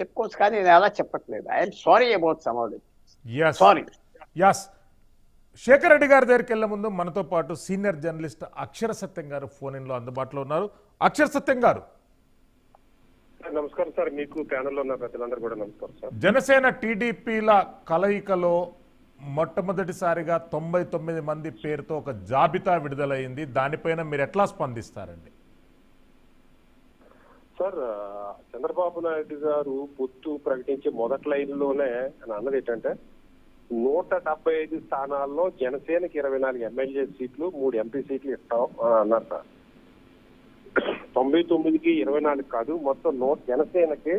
చెప్పుకోవచ్చు కానీ నేను అలా చెప్పట్లేదు. I'm sorry about some of sorry S Shekhar Reddy గారి దగ్గరికి వెళ్ళే ముందు మనతో పాటు సీనియర్ జర్నలిస్ట్ అక్షర సత్యం గారు ఫోన్ ఇన్లో అందుబాటులో ఉన్నారు. అక్షర సత్యం గారు. నమస్కారం సార్. మీకు ప్యానెల్లో ఉన్న ప్రజలందరూ కూడా నమస్కారం సార్. జనసేన టీడీపీల కలయికలో మొట్టమొదటిసారిగా తొంభై తొమ్మిది మంది పేరుతో ఒక జాబితా విడుదలైంది. దానిపైన మీరు ఎట్లా స్పందిస్తారండి? సార్ చంద్రబాబు నాయుడు గారు పొత్తు ప్రకటించే మొదటి లైన్లోనే అన్నది ఏంటంటే నూట డెబ్బై ఐదు స్థానాల్లో జనసేనకి ఇరవై నాలుగు ఎమ్మెల్యే సీట్లు మూడు ఎంపీ సీట్లు ఇస్తాం అన్నారు సార్. తొంభై తొమ్మిదికి ఇరవై నాలుగు కాదు మొత్తం నూట జనసేనకి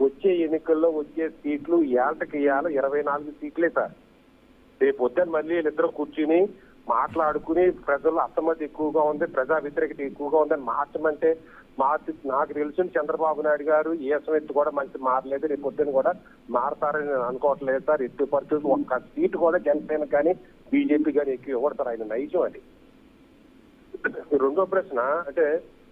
వచ్చే ఎన్నికల్లో వచ్చే సీట్లు ఏటకి ఏళ్ళ ఇరవై నాలుగు సీట్లే సార్. రేపు పొద్దున్న మళ్ళీ వీళ్ళిద్దరు కూర్చుని మాట్లాడుకుని ప్రజలు అసమ్మతి ఎక్కువగా ఉంది ప్రజా వ్యతిరేకత ఎక్కువగా ఉందని మార్చమంటే మార్చి నాకు తెలిసిన చంద్రబాబు నాయుడు గారు ఏ సమయత్తు కూడా మంచి మారలేదు రేపు పొద్దున్న కూడా మారతారని నేను అనుకోవట్లేదు సార్. ఎట్టి పరిస్థితులు ఒక్క సీటు కూడా జనసేన కానీ బీజేపీ కానీ ఎక్కువ ఇవ్వడతారు ఆయన నైజం అది. రెండో ప్రశ్న అంటే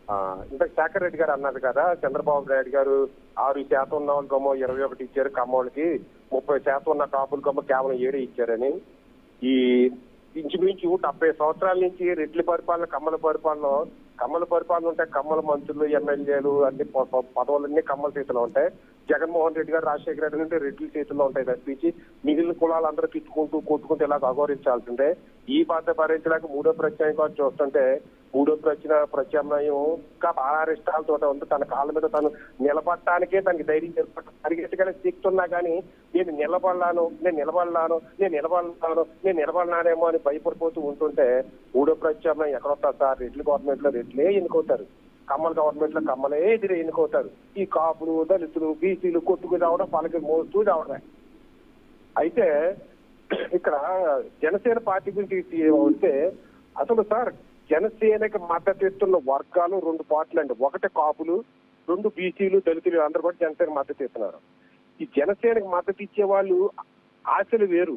ఆ, ఇంత శేఖర్ రెడ్డి గారు అన్నారు కదా చంద్రబాబు నాయుడు గారు ఆరు శాతం ఉన్న వాళ్ళకేమో ఇరవై ఒకటి ఇచ్చారు కమ్మోళ్ళకి ముప్పై శాతం ఉన్న కాపులకేమో కేవలం ఏడే ఇచ్చారని. ఈ ఇంచుమించు డెబ్బై సంవత్సరాల నుంచి రెడ్ల పరిపాలన కమ్మల పరిపాలన కమ్మల పరిపాలన ఉంటే కమ్మల మంత్రులు ఎమ్మెల్యేలు అన్ని పదవులన్నీ కమ్మల చేతిలో ఉంటాయి. జగన్మోహన్ రెడ్డి గారు రాజశేఖర రెడ్డి అంటే రెడ్డి చేతుల్లో ఉంటాయి తప్పించి మిగిలిన కులాలందరూ తిట్టుకుంటూ కొట్టుకుంటూ ఇలా అగౌరవించాల్సిందే ఈ బాధ భరించడానికి మూడో ప్రత్యామ్నాయం చూస్తుంటే మూడో ప్రశ్న ప్రత్యామ్నాయం ఇంకా ఆరిష్టాలతో ఉంది. తన కాళ్ళ మీద తను నిలబడటానికే తనకి ధైర్యం ఏర్పడ శక్తి ఉన్నా కానీ నేను నిలబడలాను నేను నిలబడలాను నేను నిలబడలాను నేను నిలబడలానేమో అని భయపడిపోతూ ఉంటుంటే మూడో ప్రత్యామ్నాయం ఎక్కడొస్తారు సార్? రెడ్లు గవర్నమెంట్లో రెడ్లే ఎన్నుకోతారు కమ్మల గవర్నమెంట్లో కమ్మలే ఎదురు ఎన్నుకోతారు. ఈ కాపులు దళితులు బీసీలు కొట్టుకు రావడం పలకి మోస్తూ రావడం అయితే ఇక్కడ జనసేన పార్టీ గురించి వస్తే అసలు సార్ జనసేనకి మద్దతు ఇస్తున్న వర్గాలు రెండు పార్టీలు అండి. ఒకటి కాపులు రెండు బీసీలు దళితులు అందరూ కూడా జనసేన మద్దతు ఇస్తున్నారు. ఈ జనసేనకి మద్దతు ఇచ్చే వాళ్ళు ఆశలు వేరు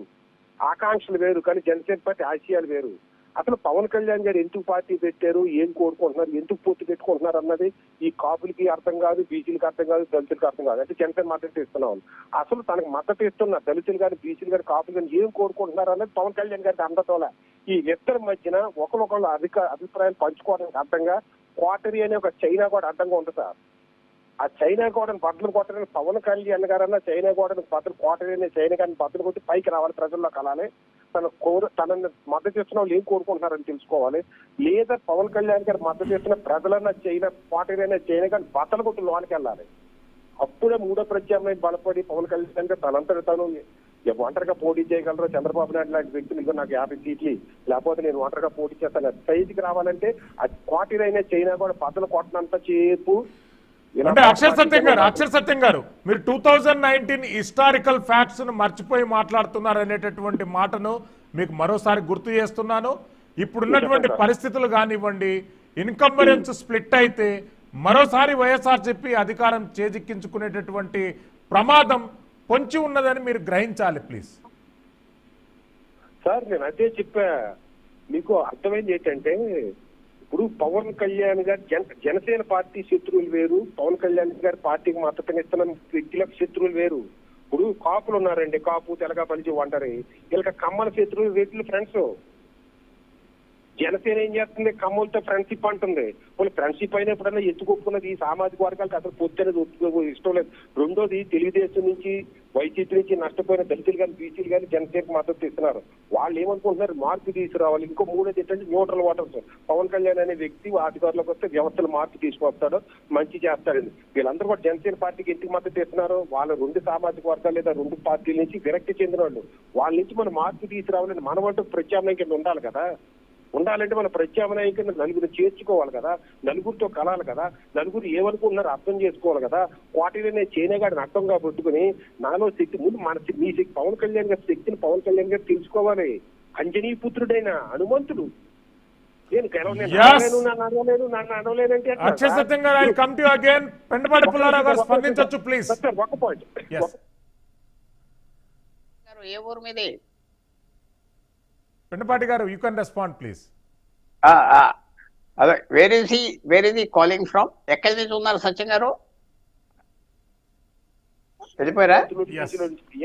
ఆకాంక్షలు వేరు కానీ జనసేన పార్టీ ఆశయాలు వేరు. అసలు పవన్ కళ్యాణ్ గారు ఎందుకు పార్టీ పెట్టారు? ఏం కోరుకుంటున్నారు? ఎందుకు పొత్తు పెట్టుకుంటున్నారు అన్నది ఈ కాపులకి అర్థం కాదు బీసీలకు అర్థం కాదు దళితులకు అర్థం కాదు. అంటే జనసేన మద్దతు ఇస్తున్నాం అసలు తనకు మద్దతు ఇస్తున్న దళితులు కానీ బీసీలు కానీ కాపులు కానీ ఏం కోరుకుంటున్నారు అన్నది పవన్ కళ్యాణ్ గారికి అందతోల ఈ ఇద్దరి మధ్యన ఒకరికొకరు అధిక అభిప్రాయాలు పంచుకోవడానికి అర్థంగా క్వార్టరీ అనే ఒక చైనా కూడా అడ్డంగా ఉంది సార్. ఆ చైనా గోడను బట్టలు కొట్టడానికి పవన్ కళ్యాణ్ గారన్నా చైనా గోడను బట్టలు కోటని చైనా గారిని బట్టలు కొట్టి పైకి రావాలి ప్రజల్లో కలాలి తన కోరు తనని మద్దతు ఇస్తున్న వాళ్ళు ఏం కోరుకుంటున్నారని తెలుసుకోవాలి. లేదా పవన్ కళ్యాణ్ గారు మద్దతు ఇస్తున్న ప్రజలన్నా చైనా కోటరైనా చైనా గారిని బట్టలు కొట్టి లోనికి వెళ్ళాలి. అప్పుడే మూడో ప్రత్యామ్నాయం బలపడి పవన్ కళ్యాణ్ గారు తనంతట తను ఒంటరిగా పోటీ చేయగలరు? చంద్రబాబు నాయుడు లాంటి వ్యక్తులు ఇదిగో నాకు యాభై సీట్లు లేకపోతే నేను ఒంటరిగా పోటీ చేస్తాను. సైజుకి రావాలంటే ఆ క్వార్టర్ చైనా కూడా బద్దలు కొట్టనంత చేపు అంటే అక్షర సత్యం గారు అక్షర సత్యం గారు మీరు టూ థౌజండ్ నైన్టీన్ హిస్టారికల్ ఫ్యాక్ట్స్ను మర్చిపోయి మాట్లాడుతున్నారు అనేటటువంటి మాటను మీకు మరోసారి గుర్తు చేస్తున్నాను. ఇప్పుడున్నటువంటి పరిస్థితులు కానివ్వండి ఇన్కంబరెన్స్ స్ప్లిట్ అయితే మరోసారి వైఎస్ఆర్సీపీ అధికారం చేజిక్కించుకునేటటువంటి ప్రమాదం పొంచి ఉన్నదని మీరు గ్రహించాలి ప్లీజ్. సార్ నేను అదే చెప్పా. మీకు అర్థమైంది ఏంటంటే ఇప్పుడు పవన్ కళ్యాణ్ గారు జన జనసేన పార్టీ శత్రువులు వేరు పవన్ కళ్యాణ్ గారి పార్టీకి మద్దతునిస్తున్న వ్యక్తులకు శత్రువులు వేరు. ఇప్పుడు కాపులు ఉన్నారండి కాపు తెలగా పలిచి ఒంటరి వీళ్ళకి కమ్మల శత్రువులు వీటిలు ఫ్రెండ్స్ జనసేన ఏం చేస్తుంది? కమ్మలతో ఫ్రెండ్షిప్ అంటుంది. వాళ్ళు ఫ్రెండ్షిప్ అయినా ఎప్పుడన్నా ఎత్తుకొప్పుకున్నది ఈ సామాజిక వర్గాలకు అసలు పొత్తు అనేది ఇష్టం లేదు. రెండోది తెలుగుదేశం నుంచి వైసీపీ నుంచి నష్టపోయిన దళితులు కానీ బీసీలు కానీ జనసేనకు మద్దతు ఇస్తున్నారు. వాళ్ళు ఏమనుకుంటున్నారు? మార్పు తీసుకురావాలి. ఇంకో మూడోది ఏంటంటే న్యూట్రల్ ఓటర్స్ పవన్ కళ్యాణ్ అనే వ్యక్తి అధికారులకు వస్తే వ్యవస్థలు మార్పు తీసుకొస్తాడు మంచి చేస్తాడని వీళ్ళందరూ కూడా జనసేన పార్టీకి ఎందుకు మద్దతు ఇస్తున్నారు? వాళ్ళ రెండు సామాజిక వర్గాలు లేదా రెండు పార్టీల నుంచి విరక్తి చెందిన వాళ్ళు వాళ్ళ నుంచి మనం మార్పు తీసుకురావాలని మనం అంటూ ప్రత్యామ్నాయం కింద ఉండాలి కదా. ఉండాలంటే మన ప్రత్యామ్నాయం కింద నలుగురు చేర్చుకోవాలి కదా నలుగురితో కలాలి కదా నలుగురు ఏమనుకుంటున్నారు అర్థం చేసుకోవాలి కదా. క్వార్టర్నే చైనాగాడిని అర్థంగా పెట్టుకుని నాలో శక్తి ముందు మన మీ శక్తి పవన్ కళ్యాణ్ గారి శక్తిని పవన్ కళ్యాణ్ గారు తెలుసుకోవాలి. అంజనీ పుత్రుడైన హనుమంతుడు? సత్యం గారు I come to again Pendapati Pulla Rao గారు స్పందించవచ్చు ప్లీజ్ ఒక పాయింట్ Yes. ఏ ఊరు మీది? పెండపాటి గారు యూ కెన్ రెస్పాండ్ ప్లీజ్ ఆ, ఆ, అదే where is he where is he calling from ఎక్కడి నుంచి ఉన్నారు సత్యం గారు? వెళ్ళిపోయారా.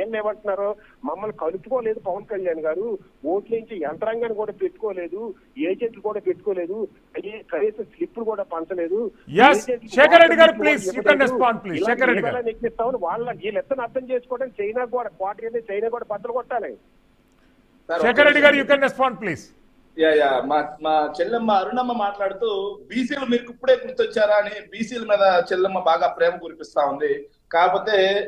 ఏం ఏమంటున్నారు మమ్మల్ని కలుపుకోలేదు పవన్ కళ్యాణ్ గారు. ఓట్ల నుంచి యంత్రాంగాన్ని కూడా పెట్టుకోలేదు. ఏజెంట్లు కూడా పెట్టుకోలేదు. కనీసం స్లిప్లు కూడా పంచలేదు. Yes. ఏజెంట్లకు శేఖర్ రెడ్డి గారు, water please, you can respond, please. ఇలా శేఖర్ రెడ్డి గారు. ఎలా నెక్కిస్తామని వాళ్ళ వీళ్ళు ఎత్తను అర్థం చేసుకోవడం చైనా కూడా క్వార్టర్ అయితే చైనా కూడా బద్దలు కొట్టాలి. శేఖర్ రెడ్డి గారు you can respond please yeah yeah మా మా చెల్లెమ్మ అరుణమ్మ మాట్లాడుతూ బీసీలు మీకు ఇప్పుడే గుర్తొచ్చారా అని బీసీల మీద చెల్లెమ్మ బాగా ప్రేమ కురిపిస్తా ఉంది. కాకపోతే